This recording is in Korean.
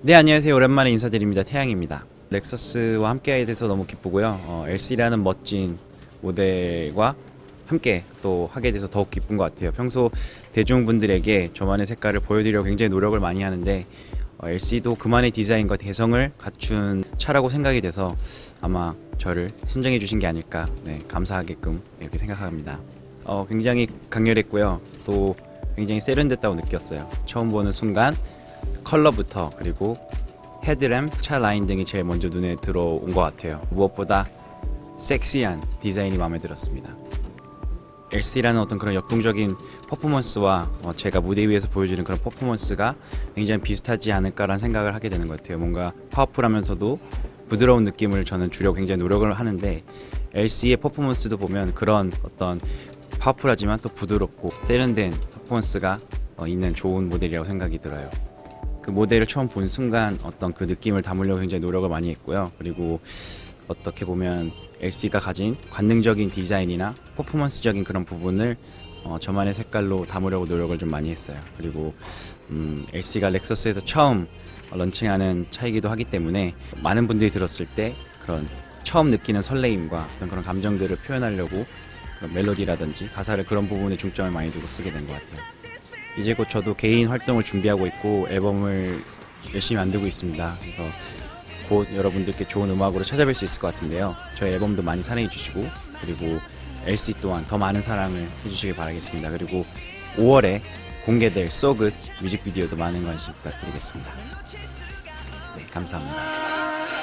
네 안녕하세요. 오랜만에 인사드립니다. 태양입니다. 렉서스와 함께하게 돼서 너무 기쁘고요. 어, LC라는 멋진 모델과 함께 또 하게 돼서 더욱 기쁜 것 같아요. 평소 대중분들에게 저만의 색깔을 보여드리려고 굉장히 노력을 많이 하는데 어, LC도 그만의 디자인과 개성을 갖춘 차라고 생각이 돼서 아마 저를 선정해 주신 게 아닐까 네, 감사하게끔 이렇게 생각합니다. 어, 굉장히 강렬했고요. 또 굉장히 세련됐다고 느꼈어요. 처음 보는 순간 컬러부터 그리고 헤드램, 차 라인 등이 제일 먼저 눈에 들어온 것 같아요. 무엇보다 섹시한 디자인이 마음에 들었습니다. LC라는 어떤 그런 역동적인 퍼포먼스와 어, 제가 무대 위에서 보여주는 그런 퍼포먼스가 굉장히 비슷하지 않을까라는 생각을 하게 되는 것 같아요. 뭔가 파워풀하면서도 부드러운 느낌을 저는 주려고 굉장히 노력을 하는데 LC의 퍼포먼스도 보면 그런 어떤 파워풀하지만 또 부드럽고 세련된 퍼포먼스가 어, 있는 좋은 모델이라고 생각이 들어요. 그 모델을 처음 본 순간 어떤 그 느낌을 담으려고 굉장히 노력을 많이 했고요. 그리고 어떻게 보면 LC가 가진 관능적인 디자인이나 퍼포먼스적인 그런 부분을 어, 저만의 색깔로 담으려고 노력을 좀 많이 했어요. 그리고 음, LC가 렉서스에서 처음 런칭하는 차이기도 하기 때문에 많은 분들이 들었을 때 그런 처음 느끼는 설레임과 어떤 그런 감정들을 표현하려고 그런 멜로디라든지 가사를 그런 부분에 중점을 많이 두고 쓰게 된 것 같아요. 이제 곧 저도 개인 활동을 준비하고 있고 앨범을 열심히 만들고 있습니다. 그래서 곧 여러분들께 좋은 음악으로 찾아뵐 수 있을 것 같은데요. 저희 앨범도 많이 사랑해 주시고 그리고 LC 또한 더 많은 사랑을 해주시길 바라겠습니다. 그리고 5월에 공개될 소굿 뮤직비디오도 많은 관심 부탁드리겠습니다. 네, 감사합니다.